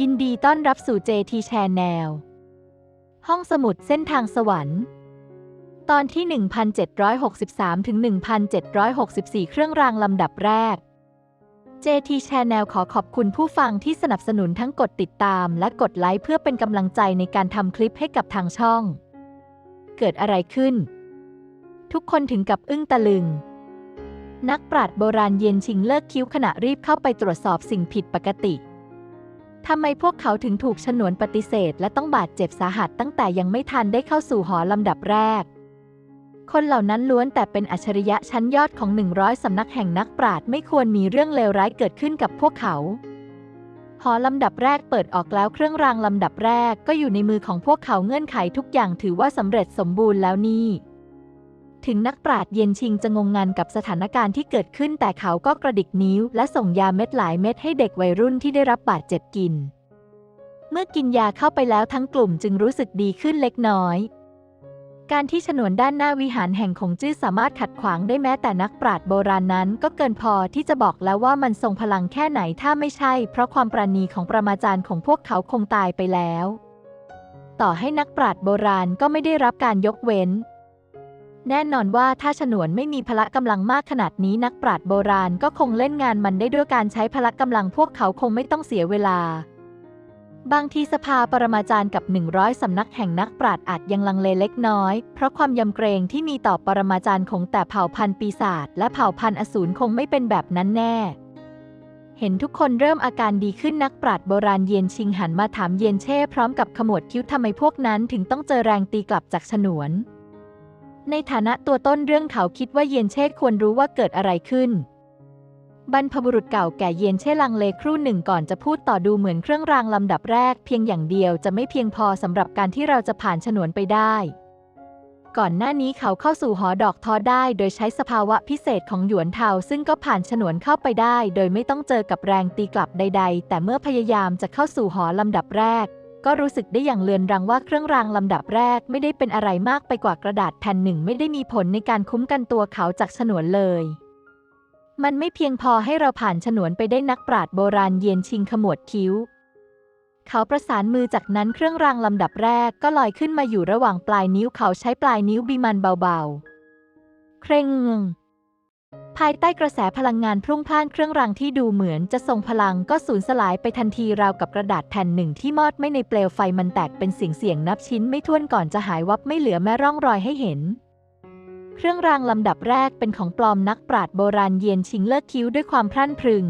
ยินดีต้อนรับสู่ JT Channel ห้องสมุดเส้นทางสวรรค์ ตอนที่ 1763 ถึง 1764 เครื่องรางลำดับแรก JT Channel ขอขอบคุณผู้ฟังที่สนับสนุนทั้งกดติดตามและกดไลค์เพื่อเป็นกำลังใจในการทำคลิปให้กับทางช่อง เกิดอะไรขึ้น ทุกคนถึงกับอึ้งตะลึง นักปราชญ์โบราณเย็นชิงเลิกคิ้วขณะรีบเข้าไปตรวจสอบสิ่งผิดปกติ ทำไมพวกเขาถึงถูกฉนวนปฏิเสธ และต้องบาดเจ็บสาหัสตั้งแต่ยังไม่ทันได้เข้าสู่หอลำดับแรก คนเหล่านั้นล้วนแต่เป็นอัจฉริยะชั้นยอดของ 100 สำนักแห่งนักปราชญ์ไม่ควรมีเรื่องเลวร้ายเกิดขึ้นกับพวกเขา หอลำดับแรกเปิดออกแล้วเครื่องรางลำดับแรกก็อยู่ในมือของพวกเขาเงื่อนไขทุกอย่างถือว่าสำเร็จสมบูรณ์แล้วนี่ ถึงนักปราชญ์เย็นชิงจะงงงันกับสถานการณ์ที่เกิดขึ้นแต่เขาก็กระดิกนิ้ว และส่งยาเม็ดหลายเม็ดให้เด็กวัยรุ่นที่ได้รับบาดเจ็บกิน เมื่อกินยาเข้าไปแล้วทั้งกลุ่มจึงรู้สึกดีขึ้นเล็กน้อย การที่ฉนวนด้านหน้าวิหารแห่งของจื้อสามารถขัดขวางได้แม้แต่นักปราชญ์โบราณนั้น ก็เกินพอที่จะบอกแล้วว่ามันทรงพลังแค่ไหนถ้าไม่ใช่ เพราะความปราณีของประมาจารย์ของพวกเขาคงตายไปแล้ว ต่อให้นักปราชญ์โบราณก็ไม่ได้รับการยกเว้น แน่นอนว่าถ้าฉนวนไม่มีพละกำลังมากขนาดนี้นักปราชญ์โบราณก็คงเล่นงานมันได้ด้วยการใช้พละกำลังพวกเขาคงไม่ต้องเสียเวลา บางทีสภาปรมาจารย์กับ 100 สำนักแห่งนักปราชญ์อาจยังลังเลเล็กน้อย เพราะความยำเกรงที่มีต่อปรมาจารย์ของแต่เผ่าพันธุ์ปีศาจและเผ่าพันธุ์อสูรคงไม่เป็นแบบนั้นแน่เห็นทุกคนเริ่มอาการดีขึ้นนักปราชญ์โบราณเยียนชิงหันมาถามเยียนเช่พร้อมกับขมวดคิ้วทำไมพวกนั้นถึงต้องเจอแรงตีกลับจากฉนวน ในฐานะตัวต้นเรื่องเขาคิดว่าเยียนเช่ควรรู้ว่าเกิดอะไรขึ้น บรรพบุรุษเก่าแก่เยียนเช่ลังเลครู่หนึ่งก่อนจะพูดต่อดูเหมือนเครื่องรางลำดับแรก เพียงอย่างเดียวจะไม่เพียงพอสำหรับการที่เราจะผ่านฉนวนไปได้ ก่อนหน้านี้เขาเข้าสู่หอดอกทอได้ โดยใช้สภาวะพิเศษของหยวนเทาซึ่งก็ผ่านฉนวนเข้าไปได้ โดยไม่ต้องเจอกับแรงตีกลับใด ๆ แต่เมื่อพยายามจะเข้าสู่หอลำดับแรก ก็รู้สึกได้อย่างเลือนรังว่าเครื่องรางลำดับแรกไม่ได้เป็นอะไรมากไปกว่ากระดาษแผ่นหนึ่งไม่ได้มีผลในการคุ้มกันตัวเขาจากฉนวนเลย มันไม่เพียงพอให้เราผ่านฉนวนไปได้นักปราชญ์โบราณเยียนชิงขมวดคิ้ว เขาประสานมือจากนั้นเครื่องรางลำดับแรกก็ลอยขึ้นมาอยู่ระหว่างปลายนิ้วเขาใช้ปลายนิ้วบีมันเบาๆ เคร่งง ภายใต้กระแสพลังงานพรุ่งพล่านเครื่องรางที่ดูเหมือนจะทรงพลังก็สูญสลายไปทันทีราวกับกระดาษแผ่นหนึ่งที่มอดไม่ในเปลวไฟมันแตกเป็นเสียงเสียงนับชิ้นไม่ถ้วนก่อนจะหายวับไม่เหลือแม้ร่องรอยให้เห็น เครื่องรางลำดับแรกเป็นของปลอมนักปราชญ์โบราณเยียนชิงเลิกคิ้วด้วยความพรั่นพรึง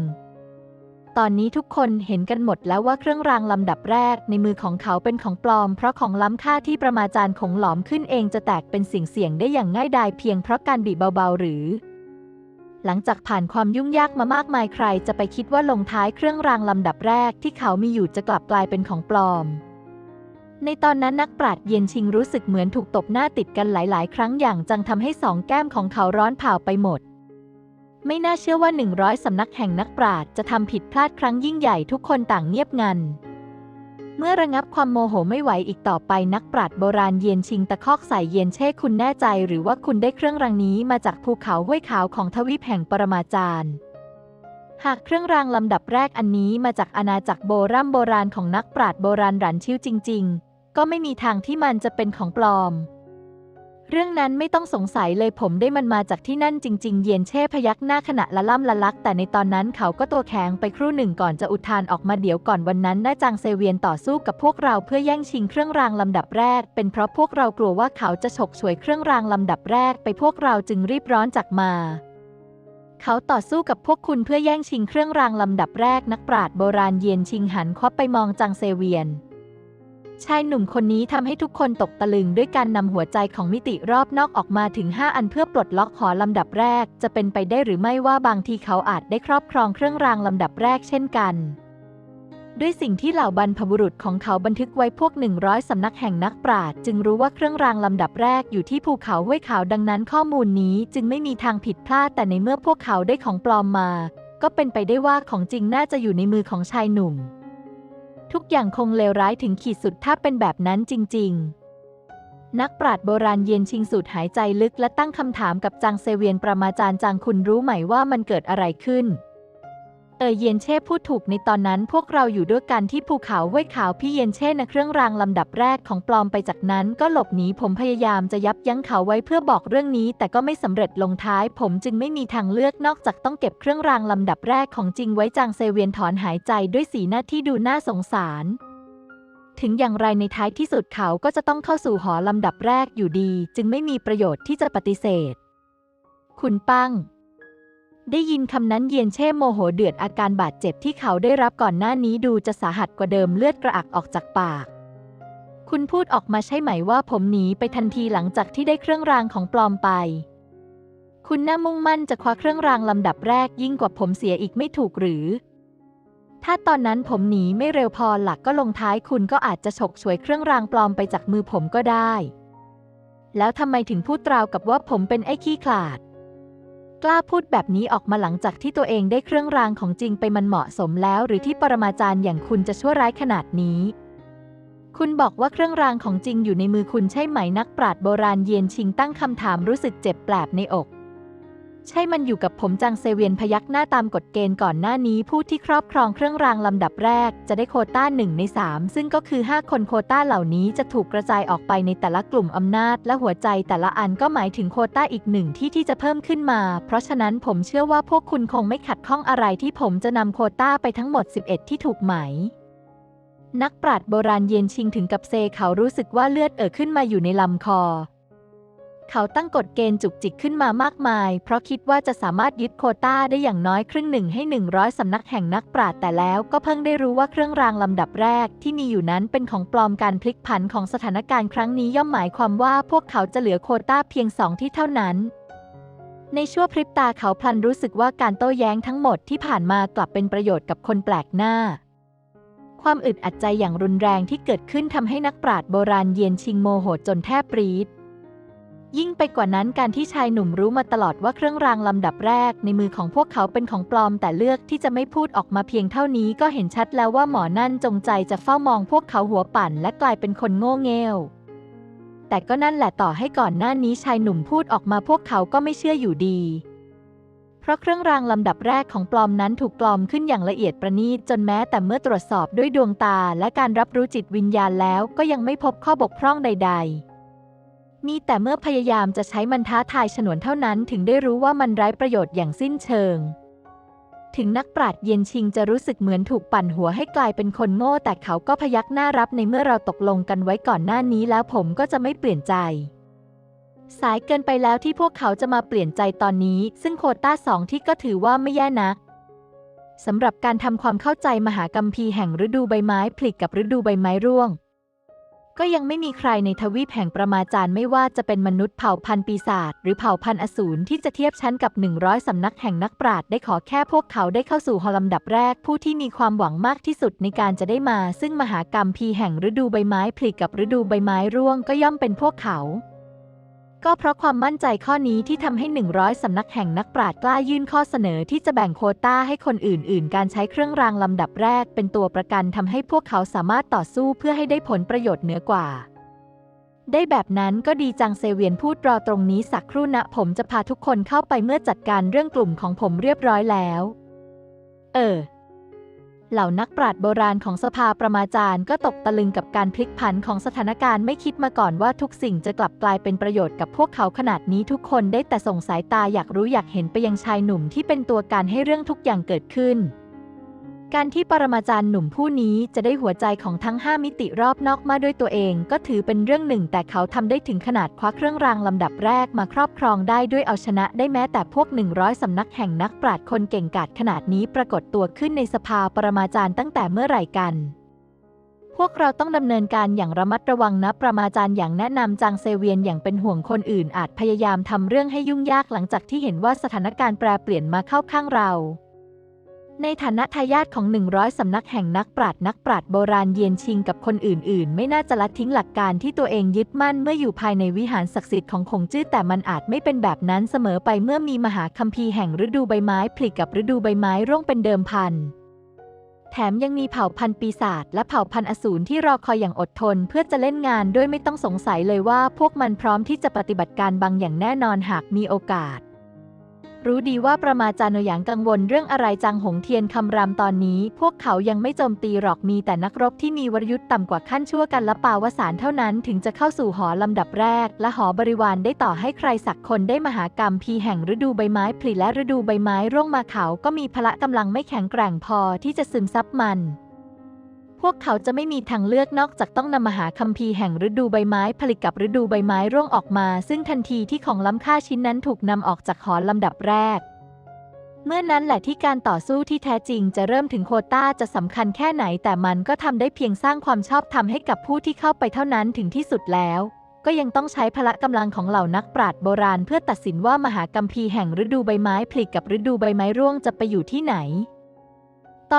ตอนนี้ทุกคนเห็นกันหมดแล้วว่าเครื่องรางลำดับแรกในมือของเขาเป็นของปลอม เพราะของล้ำค่าที่ประมาจารย์ของหลอมขึ้นเองจะแตกเป็นสิ่งเสี่ยงได้อย่างง่ายดายเพียงเพราะการบีบเบาๆหรือ หลังจากผ่านความยุ่งยากมามากมายใคร จะไปคิดว่าลงท้ายเครื่องรางลำดับแรกที่เขามีอยู่จะกลับกลายเป็นของปลอม ในตอนนั้นนักปราชญ์เย็นชิงรู้สึกเหมือนถูกตบหน้าติดกันหลาย ๆ ครั้งอย่างจังทำให้สองแก้มของเขาร้อนเผาไปหมด ไม่น่าเชื่อว่า 100สำนักแห่งนักปราชญ์จะทำผิดพลาดครั้งยิ่งใหญ่ทุกคนต่างเงียบงัน เมื่อระงับความโมโหไม่ไหวอีกต่อไปนักปราชญ์โบราณเยียนชิงตะคอกใส่เยียนเช่คุณแน่ใจหรือว่าคุณได้เครื่องรางนี้มาจากภูเขาห้วยขาวของทวีปแห่งปรมาจารย์ หากเครื่องรางลำดับแรกอันนี้มาจากอาณาจักรโบราณโบราณของนักปราชญ์โบราณหลันชิวจริง ๆ ก็ไม่มีทางที่มันจะเป็นของปลอม เรื่องนั้นไม่ต้องสงสัยเลยผมได้มันมาจากที่นั่นจริง ๆ เย็นเช่พยักหน้าขณะละล่ำละลัก แต่ในตอนนั้นเขาก็ตัวแข็งไปครู่หนึ่งก่อนจะอุทานออกมาเดี๋ยวก่อนวันนั้นน้าจางเซเวียนต่อสู้กับพวกเราเพื่อแย่งชิงเครื่องรางลำดับแรก เป็นเพราะพวกเรากลัวว่าเขาจะฉกฉวยเครื่องรางลำดับแรก ไปพวกเราจึงรีบร้อนจากมาเขาต่อสู้กับพวกคุณเพื่อแย่งชิงเครื่องรางลำดับแรกนักปราชญ์โบราณเยียนชิงหันควับไปมองจางเซเวียน ชายหนุ่มคนนี้ทำให้ทุกคนตกตะลึงด้วยการนำหัวใจของมิติรอบนอกออกมาถึง 5 อันเพื่อปลดล็อกหอลำดับแรก จะเป็นไปได้หรือไม่ว่าบางทีเขาอาจได้ครอบครองเครื่องรางลำดับแรกเช่นกัน ด้วยสิ่งที่เหล่าบรรพบุรุษของเขาบันทึกไว้พวก 100 สำนักแห่งนักปราชญ์จึงรู้ว่าเครื่องรางลำดับแรกอยู่ที่ภูเขาห้วยขาวดังนั้นข้อมูลนี้จึงไม่มีทางผิดพลาดแต่ในเมื่อพวกเขาได้ของปลอมมา ก็เป็นไปได้ว่าของจริงน่าจะอยู่ในมือของชายหนุ่ม ทุกอย่างคงเลวร้ายถึงขีดสุดถ้าเป็นแบบนั้นจริง ๆ นักปราชญ์โบราณเย็นชิงสูดหายใจลึกและตั้งคำถามกับจางเซเวียนประมาจารย์จางคุณรู้ไหมว่ามันเกิดอะไรขึ้น เออเยนเช่พูดถูกในตอนนั้นพวกเราอยู่ด้วยกันที่ภูเขาห้วยขาวพี่เยนเช่นเครื่องรางลำดับแรกของปลอมไปจากนั้นก็หลบหนีผมพยายามจะยับยั้งเขาไว้เพื่อบอกเรื่องนี้ แต่ก็ไม่สำเร็จลงท้าย ผมจึงไม่มีทางเลือกนอกจากต้องเก็บเครื่องรางลำดับแรกของจริงไว้จางเซเวียนถอนหายใจด้วยสีหน้าที่ดูน่าสงสาร ถึงอย่างไรในท้ายที่สุดเขาก็จะต้องเข้าสู่หอลำดับแรกอยู่ดี จึงไม่มีประโยชน์ที่จะปฏิเสธ คุณปั้ง ได้ยินคำนั้นเยียนเช่โมโหเดือดอาการบาดเจ็บที่เขาได้รับก่อนหน้านี้ดูจะสาหัสกว่าเดิมเลือดกระอักออกจากปาก คุณพูดออกมาใช่ไหมว่าผมหนีไปทันทีหลังจากที่ได้เครื่องรางของปลอมไป คุณน่ามุ่งมั่นจะคว้าเครื่องรางลำดับแรกยิ่งกว่าผมเสียอีกไม่ถูกหรือ ถ้าตอนนั้นผมหนีไม่เร็วพอหลักก็ลงท้ายคุณก็อาจจะฉกฉวยเครื่องรางปลอมไปจากมือผมก็ได้ แล้วทำไมถึงพูดตราวกับว่าผมเป็นไอ้ขี้ขลาด กล้าพูดแบบนี้ออกมาหลังจากที่ตัวเองได้เครื่องรางของจริงไปมันเหมาะสมแล้ว หรือที่ปรมาจารย์อย่างคุณจะชั่วร้ายขนาดนี้ คุณบอกว่าเครื่องรางของจริงอยู่ในมือคุณใช่ไหมนักปราชญ์โบราณเยียนชิงตั้งคำถามรู้สึกเจ็บแปลบในอก ใช่มันอยู่กับผมจังเซเวียนพยักหน้าตามกฎเกณฑ์ก่อนหน้านี้ ผู้ที่ครอบครองเครื่องรางลำดับแรก จะได้โคต้าหนึ่งใน 3 ซึ่งก็คือ 5 คนโคต้าเหล่านี้จะถูกกระจายออกไปในแต่ละกลุ่มอำนาจ และหัวใจแต่ละอันก็หมายถึงโคต้าอีกหนึ่งที่ที่จะเพิ่มขึ้นมา เพราะฉะนั้นผมเชื่อว่าพวกคุณคงไม่ขัดข้องอะไรที่ผมจะนำโคต้าไปทั้งหมด 11 ที่ถูกไหมนักปราชญ์โบราณเย็นชิงถึงกับเซเขารู้สึกว่าเลือดเอ่อขึ้นมาอยู่ในลำคอ เขาตั้งกฎเกณฑ์จุกจิกขึ้นมามากมาย เพราะคิดว่าจะสามารถยึดโคต้าได้อย่างน้อยครึ่งหนึ่งให้ 100 สำนักแห่งนักปราชญ์แต่แล้วก็เพิ่งได้รู้ว่าเครื่องรางลำดับแรกที่มีอยู่นั้นเป็นของปลอมการพลิกผันของสถานการณ์ครั้งนี้ย่อมหมายความว่าพวกเขาจะเหลือโคต้าเพียงสองที่เท่านั้นในชั่วพริบตาเขาพลันรู้สึกว่าการโต้แย้งทั้งหมดที่ผ่านมากลับเป็นประโยชน์กับคนแปลกหน้า ความอึดอัดใจอย่างรุนแรงที่เกิดขึ้นทำให้นักปราชญ์โบราณเยียนชิงโมโหจนแทบปรีด ยิ่งไปกว่านั้นการที่ชายหนุ่มรู้มาตลอดว่าเครื่องรางลำดับแรกในมือของพวกเขาเป็นของปลอม แต่เลือกที่จะไม่พูดออกมาเพียงเท่านี้ก็เห็นชัดแล้วว่าหมอนั่นจงใจจะเฝ้ามองพวกเขาหัวปั่น และกลายเป็นคนโง่เง่วแต่ก็นั่นแหละต่อให้ก่อนหน้านี้ชายหนุ่มพูดออกมาพวกเขาก็ไม่เชื่ออยู่ดี เพราะเครื่องรางลำดับแรกของปลอมนั้นถูกปลอมขึ้นอย่างละเอียดประณีตจนแม้แต่เมื่อตรวจสอบด้วยดวงตาและการรับรู้จิตวิญญาณแล้วก็ยังไม่พบข้อบกพร่องใด ๆ มีแต่เมื่อพยายามจะใช้มันท้าทายฉนวนเท่านั้นถึงได้รู้ว่ามันไร้ประโยชน์อย่างสิ้นเชิง ถึงนักปราชญ์เย็นชิงจะรู้สึกเหมือนถูกปั่นหัวให้กลายเป็นคนโง่ แต่เขาก็พยักหน้ารับในเมื่อเราตกลงกันไว้ก่อนหน้านี้แล้วผมก็จะไม่เปลี่ยนใจ สายเกินไปแล้วที่พวกเขาจะมาเปลี่ยนใจตอนนี้ ซึ่งโคต้าสองที่ก็ถือว่าไม่แย่นักสำหรับการทำความเข้าใจมหากัมพีแห่งฤดูใบไม้ผลิกับฤดูใบไม้ร่วง ก็ยังไม่มีใครในทวีปแห่งประมาจารย์ไม่ว่าจะเป็นมนุษย์เผ่าพันธุ์ปีศาจหรือเผ่าพันธุ์อสูรที่จะเทียบชั้นกับ 100 สำนักแห่งนักปราชญ์ได้ขอแค่พวกเขาได้เข้าสู่ฮอลลำดับแรก ผู้ที่มีความหวังมากที่สุดในการจะได้มา ซึ่งมหากรรมพีแห่งฤดูใบไม้ผลิกับฤดูใบไม้ร่วงก็ย่อมเป็นพวกเขา ก็เพราะความมั่นใจข้อนี้ที่ทำให้ 100 สำนักแห่งนักปราชญ์กล้ายื่นข้อเสนอที่จะแบ่งโคต้าให้คนอื่น ๆ การใช้เครื่องรางลำดับแรกเป็นตัวประกันทำให้พวกเขาสามารถต่อสู้เพื่อให้ได้ผลประโยชน์เหนือกว่า ได้แบบนั้นก็ดีจังเซเวียนพูดรอตรงนี้สักครู่นะผมจะพาทุกคนเข้าไปเมื่อจัดการเรื่องกลุ่มของผมเรียบร้อยแล้ว เออ เหล่านักปราชญ์โบราณของสภาประมาจารย์ก็ตกตะลึงกับการพลิกผันของสถานการณ์ไม่คิดมาก่อนว่าทุกสิ่งจะกลับกลายเป็นประโยชน์กับพวกเขาขนาดนี้ทุกคนได้แต่ส่งสายตาอยากรู้อยากเห็นไปยังชายหนุ่มที่เป็นตัวการให้เรื่องทุกอย่างเกิดขึ้น การที่ปรมาจารย์หนุ่มผู้นี้จะได้หัวใจของทั้ง 5 มิติรอบนอกมาด้วยตัวเอง ก็ถือเป็นเรื่องหนึ่ง แต่เขาทำได้ถึงขนาดคว้าเครื่องรางลำดับแรกมาครอบครองได้ด้วยเอาชนะได้แม้แต่พวก 100 สำนักแห่งนักปราชญ์คนเก่งกาจขนาดนี้ปรากฏตัวขึ้นในสภาปรมาจารย์ตั้งแต่เมื่อไหร่กันพวกเราต้องดำเนินการอย่างระมัดระวังนะ ประมาจารย์อย่างแนะนำจางเซเวียนอย่างเป็นห่วงคนอื่นอาจพยายามทำเรื่องให้ยุ่งยากหลังจากที่เห็นว่าสถานการณ์แปรเปลี่ยนมาเข้าข้างเรา ในฐานะทายาทของ 100 สำนักแห่งนักปราชญ์นักปราชญ์โบราณเยียนชิงกับคนอื่น ๆ ไม่น่าจะละทิ้งหลักการที่ตัวเองยึดมั่นเมื่ออยู่ภายในวิหารศักดิ์สิทธิ์ของคงจื้อแต่มันอาจไม่เป็นแบบนั้นเสมอไปเมื่อมีมหาคัมภีร์แห่งฤดูใบไม้ผลิกับฤดูใบไม้ร่วงเป็นเดิมพันแถมยังมีเผ่าพันธุ์ปีศาจและเผ่าพันธุ์อสูรที่รอคอยอย่างอดทน เพื่อจะเล่นงานด้วยไม่ต้องสงสัยเลยว่า พวกมันพร้อมที่จะปฏิบัติการบางอย่างแน่นอนหากมีโอกาส รู้ดีว่าประมาจารย์หยางกังวลเรื่องอะไรจังหงเทียนคำรามตอนนี้ พวกเขายังไม่โจมตีหรอกมีแต่นักรบที่มีวรยุทธ์ต่ำกว่าขั้นชั่วกันละปาวสารเท่านั้นถึงจะเข้าสู่หอลำดับแรก และหอบริวารได้ต่อให้ใครสักคนได้มหากรรมพีแห่งฤดูใบไม้ผลิและฤดูใบไม้ร่วงมาเขาก็มีพละกำลังไม่แข็งแกร่งพอที่จะซึมซับมัน พวกเขาจะไม่มีทางเลือกนอกจากต้องนำมหาคัมภีร์แห่งฤดูใบไม้ผลิตกับฤดูใบไม้ร่วงออกมา ซึ่งทันทีที่ของล้ำค่าชิ้นนั้นถูกนำออกจากหอลำดับแรก เมื่อนั้นแหละที่การต่อสู้ที่แท้จริงจะเริ่มถึงโคต้าจะสำคัญแค่ไหน แต่มันก็ทำได้เพียงสร้างความชอบธรรมให้กับผู้ที่เข้าไปเท่านั้นถึงที่สุดแล้ว ก็ยังต้องใช้พละกำลังของเหล่านักปราชญ์โบราณ เพื่อตัดสินว่ามหากัมพีร์แห่งฤดูใบไม้ผลิกับฤดูใบไม้ร่วงจะไปอยู่ที่ไหน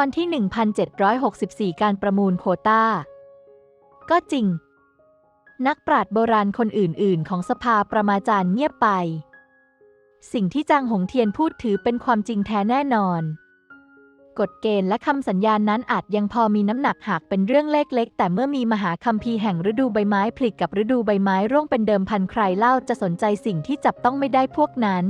ตอนที่ 1764 การประมูลโคตาก็จริง นักปราชญ์โบราณคนอื่น ๆ ของสภาประมาจารย์เงียบไป สิ่งที่จางหงเทียนพูดถือเป็นความจริงแท้แน่นอน กฎเกณฑ์และคำสัญญานั้นอาจยังพอมีน้ำหนักหากเป็นเรื่องเล็ก ๆ แต่เมื่อมีมหาคัมภีร์แห่งฤดูใบไม้ผลิกับฤดูใบไม้ร่วงเป็นเดิมพันใครเล่าจะสนใจสิ่งที่จับต้องไม่ได้พวกนั้น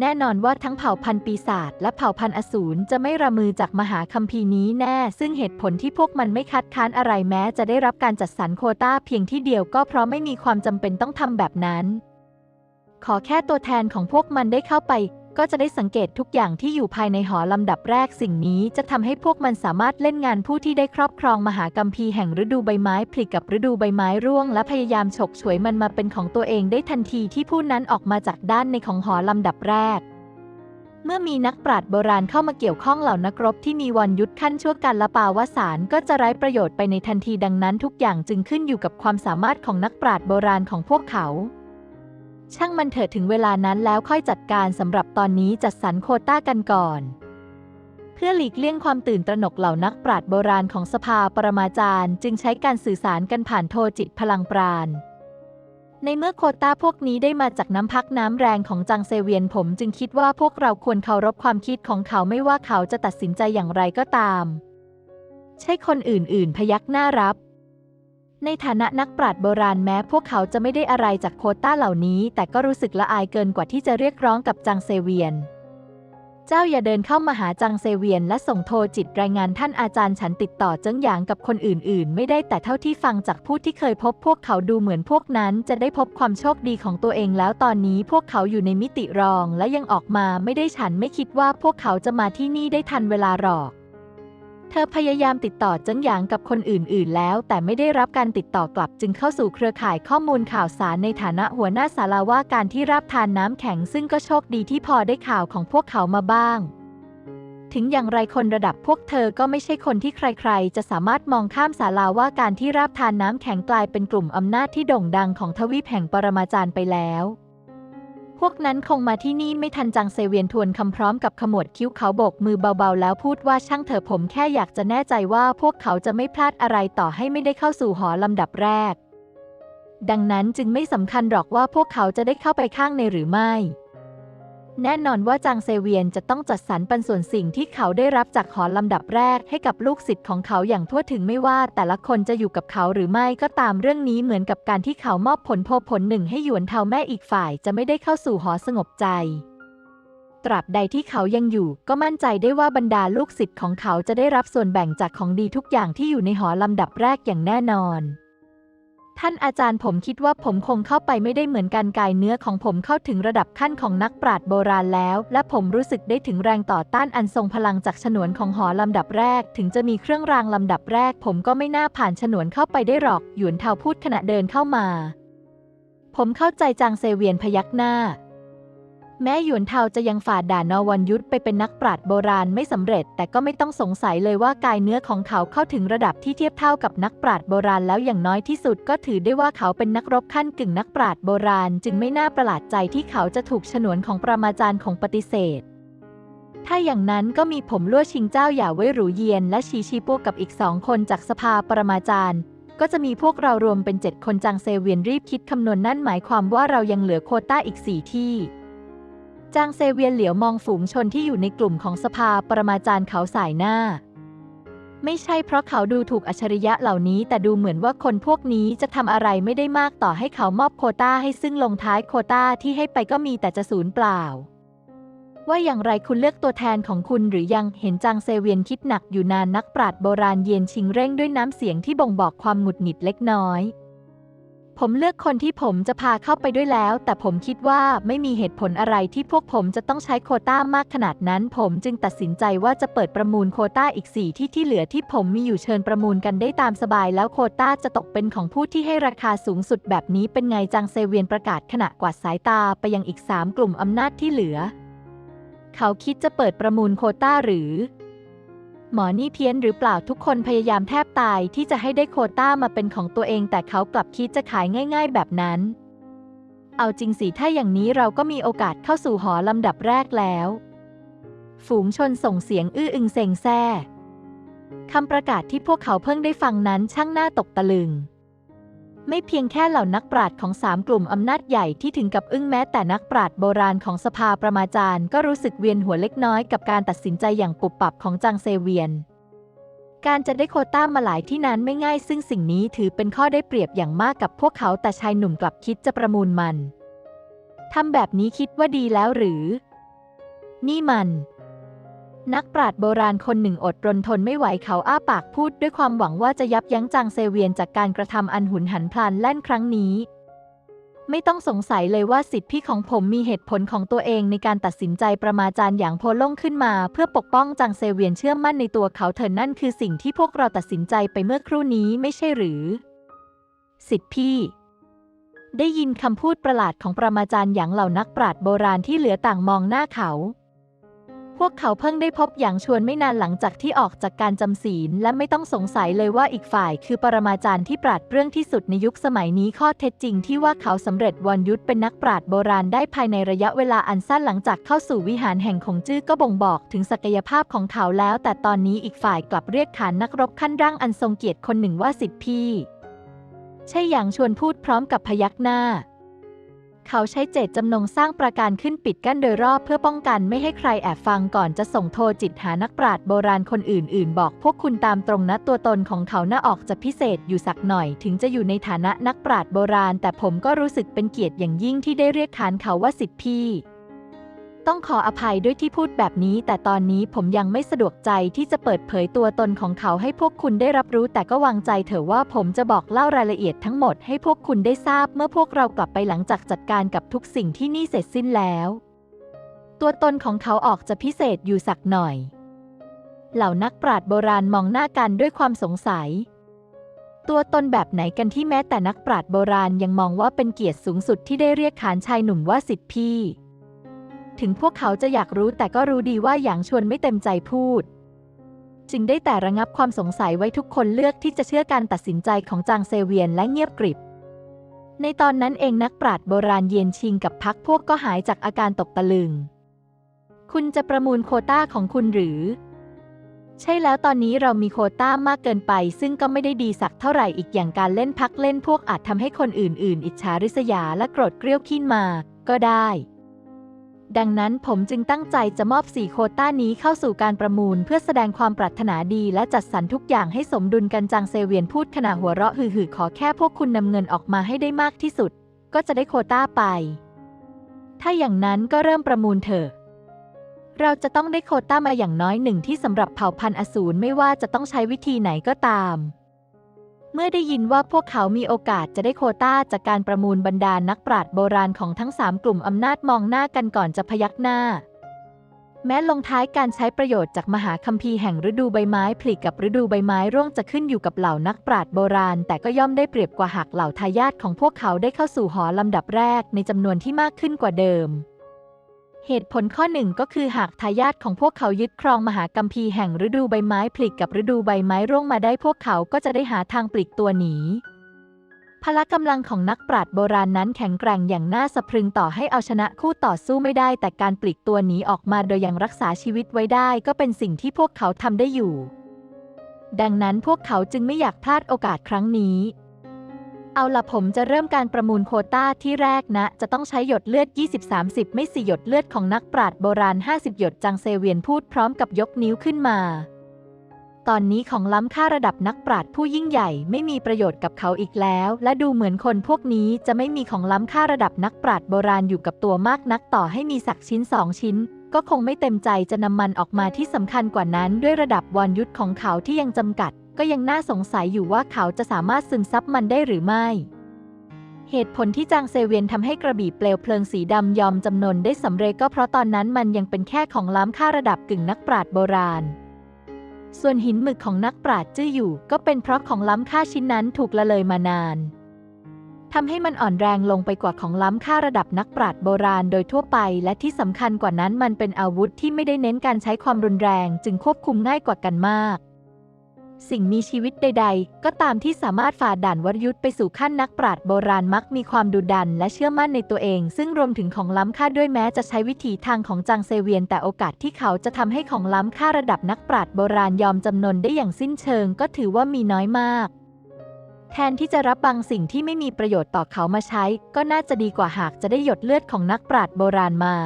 แน่นอนว่าทั้งเผ่าพันธุ์ปีศาจและเผ่าพันธุ์อสูรจะไม่ระมือจากมหาคัมภีร์นี้แน่ ซึ่งเหตุผลที่พวกมันไม่คัดค้านอะไรแม้จะได้รับการจัดสรรโคต้าเพียงที่เดียวก็เพราะไม่มีความจำเป็นต้องทำแบบนั้น ขอแค่ตัวแทนของพวกมันได้เข้าไป ก็จะได้สังเกตทุกอย่างที่อยู่ภายในหอลำดับแรกสิ่งนี้จะทำให้พวกมันสามารถเล่นงานผู้ที่ได้ครอบครองมหากัมพีแห่งฤดูใบไม้ผลิกับฤดูใบไม้ร่วง และพยายามฉกฉวยมันมาเป็นของตัวเองได้ทันทีที่ผู้นั้นออกมาจากด้านในของหอลำดับแรก เมื่อมีนักปราชญ์โบราณเข้ามาเกี่ยวข้องเหล่านักรบที่มีวันยุทธขั้นชั่วการละปาวสารก็จะไร้ประโยชน์ไปในทันทีดังนั้น ทุกอย่างจึงขึ้นอยู่กับความสามารถของนักปราชญ์โบราณของพวกเขา ช่างมันเถิดถึงเวลานั้นแล้วค่อยจัดการสำหรับตอนนี้จัดสรรโคต้ากันก่อน เพื่อหลีกเลี่ยงความตื่นตระหนกเหล่านักปราชญ์โบราณของสภาปรมาจารย์ จึงใช้การสื่อสารกันผ่านโทรจิตพลังปราณในเมื่อโคต้าพวกนี้ได้มาจากน้ำพักน้ำแรงของจังเซเวียนผมจึงคิดว่าพวกเราควรเคารพความคิดของเขาไม่ว่าเขาจะตัดสินใจอย่างไรก็ตาม ใช่คนอื่นๆ พยักหน้ารับ ในฐานะนักปราชญ์โบราณแม้พวกเขาจะไม่ได้อะไรจากโคต้าเหล่านี้ แต่ก็รู้สึกละอายเกินกว่าที่จะเรียกร้องกับจังเซเวียน เจ้าอย่าเดินเข้ามาหาจังเซเวียน และส่งโทรจิตรายงานท่านอาจารย์ฉันติดต่อเจิ้งหยางกับคนอื่น ๆ ไม่ได้แต่เท่าที่ฟังจากผู้ที่เคยพบพวกเขาดูเหมือนพวกนั้นจะได้พบความโชคดีของตัวเองแล้วตอนนี้พวกเขาอยู่ในมิติรองและยังออกมาไม่ได้ฉันไม่คิดว่าพวกเขาจะมาที่นี่ได้ทันเวลาหรอก เธอพยายามติดต่อเจิ้งหยางกับคนอื่น ๆ แล้ว แต่ไม่ได้รับการติดต่อกลับจึงเข้าสู่เครือข่ายข้อมูลข่าวสารในฐานะหัวหน้าสาราว่าการที่ราบทานน้ำแข็ง ซึ่งก็โชคดีที่พอได้ข่าวของพวกเขามาบ้าง ถึงอย่างไรคนระดับพวกเธอก็ไม่ใช่คนที่ใคร ๆ จะสามารถมองข้ามศาลาว่าการที่ราบทานน้ำแข็งกลายเป็นกลุ่มอำนาจที่โด่งดังของทวีปแห่งปรมาจารย์ไปแล้ว พวกนั้นคงมาที่นี่ไม่ทันจังเซเวียนทวนคำพร้อมกับขมวดคิ้วเขาโบกมือเบาๆ แล้วพูดว่าช่างเถอะผมแค่อยากจะแน่ใจว่าพวกเขาจะไม่พลาดอะไรต่อให้ไม่ได้เข้าสู่หอลำดับแรก ดังนั้นจึงไม่สำคัญหรอกว่าพวกเขาจะได้เข้าไปข้างในหรือไม่ แน่นอนว่าจางเซเวียนจะต้องจัดสรรปันส่วนสิ่งที่เขาได้รับจากหอลำดับแรกให้กับลูกศิษย์ของเขาอย่างทั่วถึงไม่ว่าแต่ละคนจะอยู่กับเขาหรือไม่ก็ตามเรื่องนี้เหมือนกับการที่เขามอบผลโพผลหนึ่งให้หยวนเทาแม่อีกฝ่ายจะไม่ได้เข้าสู่หอสงบใจ ตราบใดที่เขายังอยู่ ก็มั่นใจได้ว่าบรรดาลูกศิษย์ของเขาจะได้รับส่วนแบ่งจากของดีทุกอย่างที่อยู่ในหอลำดับแรกอย่างแน่นอน ท่านอาจารย์ผมคิดว่าผมคงเข้าไปไม่ได้เหมือนกันกายเนื้อของผมเข้าถึงระดับขั้นของนักปราชญ์โบราณแล้ว และผมรู้สึกได้ถึงแรงต่อต้านอันทรงพลังจากฉนวนของหอลำดับแรก ถึงจะมีเครื่องรางลำดับแรก ผมก็ไม่น่าผ่านฉนวนเข้าไปได้หรอก หยวนเทาพูดขณะเดินเข้ามา ผมเข้าใจจางเซเวียนพยักหน้า แม้หยวนเทาจะยังฝ่าด่านนอวันยุทธไปเป็นนักปราชญ์โบราณไม่สำเร็จ แต่ก็ไม่ต้องสงสัยเลยว่ากายเนื้อของเขาเข้าถึงระดับที่เทียบเท่ากับนักปราชญ์โบราณแล้วอย่างน้อยที่สุดก็ถือได้ว่าเขาเป็นนักรบขั้นกึ่งนักปราชญ์โบราณ จึงไม่น่าประหลาดใจที่เขาจะถูกฉนวนของประมาจารย์ของปฏิเสธถ้าอย่างนั้นก็มีผมลั่วชิงเจ้าหย่าเว่ยหรูเยียน และชีชีปัวกับอีกสองคนจากสภาปรมาจารย์ ก็จะมีพวกเรารวมเป็นเจ็ดคนจางเซเวียนรีบคิดคำนวณนั่นหมายความว่าเรายังเหลือโคต้าอีกสี่ที่ จางเซเวียนเหลียวมองฝูงชนที่อยู่ในกลุ่มของสภาปรมาจารย์เขาสายหน้า ไม่ใช่เพราะเขาดูถูกอัจฉริยะเหล่านี้ แต่ดูเหมือนว่าคนพวกนี้จะทำอะไรไม่ได้มากต่อให้เขามอบโคต้าให้ซึ่งลงท้ายโคต้าที่ให้ไปก็มีแต่จะสูญเปล่า ว่าอย่างไรคุณเลือกตัวแทนของคุณหรือยังเห็นจางเซเวียนคิดหนักอยู่นานนักปราชญ์โบราณเย็นชิงเร่งด้วยน้ำเสียงที่บ่งบอกความหงุดหงิดเล็กน้อย ผมเลือกคนที่ผมจะพาเข้าไปด้วยแล้ว แต่ผมคิดว่าไม่มีเหตุผลอะไรที่พวกผมจะต้องใช้โคต้ามากขนาดนั้น ผมจึงตัดสินใจว่าจะเปิดประมูลโคต้าอีกสี่ที่ที่เหลือที่ผมมีอยู่เชิญประมูลกันได้ตามสบาย แล้วโคต้าจะตกเป็นของผู้ที่ให้ราคาสูงสุดแบบนี้เป็นไงจางเซเวียนประกาศขณะกวาดสายตาไปยังอีกสามกลุ่มอำนาจที่เหลือ เขาคิดจะเปิดประมูลโคต้าหรือ หมอนี่เพี้ยนหรือเปล่าทุกคนพยายามแทบตายที่จะให้ได้โควต้ามาเป็นของตัวเอง แต่เขากลับคิดจะขายง่าย ๆ แบบนั้น เอาจริงสิถ้าอย่างนี้เราก็มีโอกาสเข้าสู่หอลำดับแรกแล้ว ฝูงชนส่งเสียงอื้ออึงเซ็งแซ่คำประกาศที่พวกเขาเพิ่งได้ฟังนั้นช่างน่าตกตะลึง ไม่เพียงแค่เหล่านักปราชญ์ของสามกลุ่มอำนาจใหญ่ที่ถึงกับอึ้งแม้แต่นักปราชญ์โบราณของสภาประมาจารย์ก็รู้สึกเวียนหัวเล็กน้อยกับการตัดสินใจอย่างปุบปับของจางเซเวียน การจะได้โควต้ามาหลายที่นั้นไม่ง่าย ซึ่งสิ่งนี้ถือเป็นข้อได้เปรียบอย่างมากกับพวกเขาแต่ชายหนุ่มกลับคิดจะประมูลมันทำแบบนี้คิดว่าดีแล้วหรือ นี่มัน นักปราชญ์โบราณคนหนึ่งอดรนทนไม่ไหวเขาอ้าปากพูดด้วยความหวังว่าจะยับยั้งจางเซเวียนจากการกระทำอันหุนหันพลันแล่นครั้งนี้ ไม่ต้องสงสัยเลยว่าสิทธิพี่ของผมมีเหตุผลของตัวเองในการตัดสินใจประมาจารย์อย่างโพล่งขึ้นมา เพื่อปกป้องจางเซเวียนเชื่อมั่นในตัวเขาเถิดนั่นคือสิ่งที่พวกเราตัดสินใจไปเมื่อครู่นี้ไม่ใช่หรือ สิทธิพี่ได้ยินคำพูดประหลาดของประมาจารย์อย่างเหล่านักปราชญ์โบราณที่เหลือต่างมองหน้าเขา พวกเขาเพิ่งได้พบอย่างชวนไม่นานหลังจากที่ออกจากการจำศีล และไม่ต้องสงสัยเลยว่าอีกฝ่าย คือปรมาจารย์ที่ปราดเปรื่องที่สุดในยุคสมัยนี้ข้อเท็จจริงที่ว่าเขาสำเร็จวรยุทธเป็นนักปราชญ์โบราณได้ภายในระยะเวลาอันสั้นหลังจากเข้าสู่วิหารแห่งของจื้อก็บ่งบอกถึงศักยภาพของเขาแล้ว แต่ตอนนี้อีกฝ่ายกลับเรียกขานนักรบขั้นร่างอันทรงเกียรติคนหนึ่งว่าสิทธิพี่ใช่อย่างชวนพูดพร้อมกับพยักหน้า เขาใช้เจตจำนงสร้างประการขึ้นปิดกั้นโดยรอบเพื่อป้องกันไม่ให้ใครแอบฟังก่อนจะส่งโทรจิตหานักปราชญ์โบราณคนอื่น ๆ บอกพวกคุณตามตรงนะตัวตนของเขาหน้าออกจะพิเศษอยู่สักหน่อย ถึงจะอยู่ในฐานะนักปราชญ์โบราณ แต่ผมก็รู้สึกเป็นเกียรติอย่างยิ่งที่ได้เรียกขานเขาว่าสิทธิพี่ ต้องขออภัยด้วยที่พูดแบบนี้ แต่ตอนนี้ผมยังไม่สะดวกใจที่จะเปิดเผยตัวตนของเขาให้พวกคุณได้รับรู้ แต่ก็วางใจเถอะว่าผมจะบอกเล่ารายละเอียดทั้งหมดให้พวกคุณได้ทราบเมื่อพวกเรากลับไปหลังจากจัดการกับทุกสิ่งที่นี่เสร็จสิ้นแล้ว ตัวตนของเขาออกจะพิเศษอยู่สักหน่อย เหล่านักปราชญ์โบราณมองหน้ากันด้วยความสงสัย ตัวตนแบบไหนกันที่แม้แต่นักปราชญ์โบราณยังมองว่าเป็นเกียรติสูงสุดที่ได้เรียกขานชายหนุ่มว่าสิทธิพี่ ถึงพวกเขาจะอยากรู้แต่ก็รู้ดีว่าหยางชวนไม่เต็มใจพูด จึงได้แต่ระงับความสงสัยไว้ทุกคนเลือกที่จะเชื่อการตัดสินใจของจางเซเวียนและเงียบกริบ ในตอนนั้นเองนักปราชญ์โบราณเยียนชิงกับพักพวกก็หายจากอาการตกตะลึง คุณจะประมูลโคต้าของคุณหรือ ใช่แล้วตอนนี้เรามีโคต้ามากเกินไป ซึ่งก็ไม่ได้ดีสักเท่าไหร่อีกอย่างการเล่นพักเล่นพวกอาจทำให้คนอื่น ๆ อิจฉาริษยาและโกรธเกรี้ยวขี้นมา ก็ได้ ดังนั้นผมจึงตั้งใจจะมอบสี่โคต้านี้เข้าสู่การประมูล เพื่อแสดงความปรารถนาดีและจัดสรรทุกอย่างให้สมดุลกันจางเซเวียนพูดขณะหัวเราะหือๆขอแค่พวกคุณนำเงินออกมาให้ได้มากที่สุด ก็จะได้โคต้าไป ถ้าอย่างนั้นก็เริ่มประมูลเถอะเราจะต้องได้โคต้ามาอย่างน้อยหนึ่งที่สำหรับเผ่าพันธุ์อสูรไม่ว่าจะต้องใช้วิธีไหนก็ตาม เมื่อได้ยินว่าพวกเขามีโอกาสจะได้โคต้าจากการประมูลบรรดานักปราชญ์โบราณของทั้งสามกลุ่มอำนาจมองหน้ากันก่อนจะพยักหน้า แม้ลงท้ายการใช้ประโยชน์จากมหาคัมภีร์แห่งฤดูใบไม้ผลิกับฤดูใบไม้ร่วงจะขึ้นอยู่กับเหล่านักปราชญ์โบราณ แต่ก็ย่อมได้เปรียบกว่าหากเหล่าทายาทของพวกเขาได้เข้าสู่หอลำดับแรกในจำนวนที่มากขึ้นกว่าเดิม เหตุผลข้อหนึ่งก็คือหากทายาทของพวกเขายึดครองมหากัมพีแห่งฤดูใบไม้ผลิกับฤดูใบไม้ร่วงมาได้พวกเขาก็จะได้หาทางปลีกตัวหนี พละกำลังของนักปราชญ์โบราณนั้นแข็งแกร่งอย่างน่าสะพรึงต่อให้เอาชนะคู่ต่อสู้ไม่ได้ แต่การปลีกตัวหนีออกมาโดยยังรักษาชีวิตไว้ได้ ก็เป็นสิ่งที่พวกเขาทำได้อยู่ ดังนั้นพวกเขาจึงไม่อยากพลาดโอกาสครั้งนี้ เอาละผมจะเริ่มการประมูลโคต้าที่แรกนะ จะต้องใช้หยดเลือด 20-30 ไม่สี่หยดเลือดของนักปราชญ์โบราณ 50 หยดจังเซเวียนพูดพร้อมกับยกนิ้วขึ้นมา ตอนนี้ของล้ำค่าระดับนักปราชญ์ผู้ยิ่งใหญ่ไม่มีประโยชน์กับเขาอีกแล้ว และดูเหมือนคนพวกนี้จะไม่มีของล้ำค่าระดับนักปราชญ์โบราณอยู่กับตัวมากนักต่อให้มีสักชิ้นสองชิ้น ก็คงไม่เต็มใจจะนำมันออกมาที่สำคัญกว่านั้นด้วยระดับวรยุทธของเขาที่ยังจำกัด ก็ยังน่าสงสัยอยู่ว่าเขาจะสามารถซึมซับมันได้หรือไม่ เหตุผลที่จางเซเวียนทำให้กระบี่เปลวเพลิงสีดำยอมจำนนได้สำเร็จก็เพราะตอนนั้นมันยังเป็นแค่ของล้ำค่าระดับกึ่งนักปราชญ์โบราณ ส่วนหินหมึกของนักปราชญ์จื้ออยู่ ก็เป็นเพราะของล้ำค่าชิ้นนั้นถูกละเลยมานานทำให้มันอ่อนแรงลงไปกว่าของล้ำค่าระดับนักปราชญ์โบราณโดยทั่วไป และที่สำคัญกว่านั้นมันเป็นอาวุธที่ไม่ได้เน้นการใช้ความรุนแรง จึงควบคุมง่ายกว่ากันมาก สิ่งมีชีวิตใด ๆ ก็ตามที่สามารถฝ่าด่านวรยุทธ์ไปสู่ขั้นนักปราชญ์โบราณมักมีความดุดัน และเชื่อมั่นในตัวเอง ซึ่งรวมถึงของล้ำค่าด้วยแม้จะใช้วิถีทางของจางเซเวียน แต่โอกาสที่เขาจะทำให้ของล้ำค่าระดับนักปราชญ์โบราณยอมจำนนได้อย่างสิ้นเชิง ก็ถือว่ามีน้อยมาก แทนที่จะรับบางสิ่งที่ไม่มีประโยชน์ต่อเขามาใช้ ก็น่าจะดีกว่าหากจะได้หยดเลือดของนักปราชญ์โบราณมา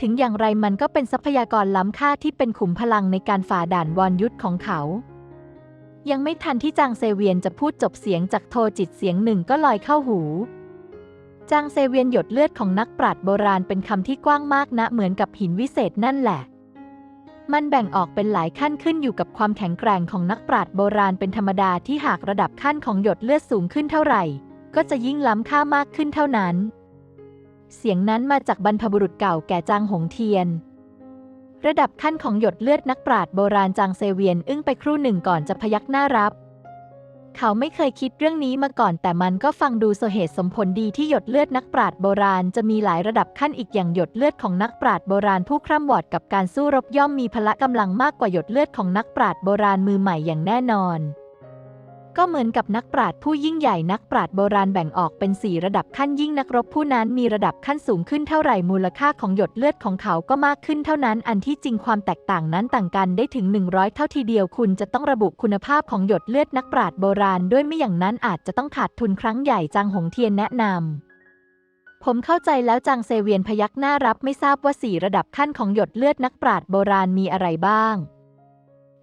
ถึงอย่างไรมันก็เป็นทรัพยากรล้ำค่าที่เป็นขุมพลังในการฝ่าด่านวรยุทธของเขา ยังไม่ทันที่จางเซเวียนจะพูดจบเสียงจากโทจิตเสียงหนึ่งก็ลอยเข้าหู จางเซเวียนหยดเลือดของนักปราชญ์โบราณเป็นคำที่กว้างมากนะเหมือนกับหินวิเศษนั่นแหละ มันแบ่งออกเป็นหลายขั้นขึ้นอยู่กับความแข็งแกร่งของนักปราชญ์โบราณเป็นธรรมดาที่หากระดับขั้นของหยดเลือดสูงขึ้นเท่าไหร่ ก็จะยิ่งล้ำค่ามากขึ้นเท่านั้น เสียงนั้นมาจากบรรพบุรุษเก่าแก่จางหงเทียน ระดับขั้นของหยดเลือดนักปราชญ์โบราณจางเซเวียนอึ้งไปครู่หนึ่งก่อนจะพยักหน้ารับ เขาไม่เคยคิดเรื่องนี้มาก่อนแต่มันก็ฟังดูสเหตุสมผลดีที่หยดเลือดนักปราชญ์โบราณจะมีหลายระดับขั้นอีกอย่างหยดเลือดของนักปราชญ์โบราณผู้คร่ำวอดกับการสู้รบย่อมมีพละกำลังมากกว่าหยดเลือดของนักปราชญ์โบราณมือใหม่อย่างแน่นอน ก็เหมือนกับนักปราชญ์ผู้ยิ่งใหญ่นักปราชญ์โบราณแบ่งออกเป็นสี่ระดับขั้นยิ่งนักรบผู้นั้นมีระดับขั้นสูงขึ้นเท่าไหร่มูลค่าของหยดเลือดของเขาก็มากขึ้นเท่านั้นอันที่จริงความแตกต่างนั้นต่างกันได้ถึง 100 เท่าทีเดียวคุณจะต้องระบุคุณภาพของหยดเลือดนักปราชญ์โบราณด้วยไม่อย่างนั้นอาจจะต้องขาดทุนครั้งใหญ่จางหงเทียนแนะนำผมเข้าใจแล้วจางเซเวียนพยักหน้ารับไม่ทราบว่าสี่ระดับขั้นของหยดเลือดนักปราชญ์โบราณมีอะไรบ้าง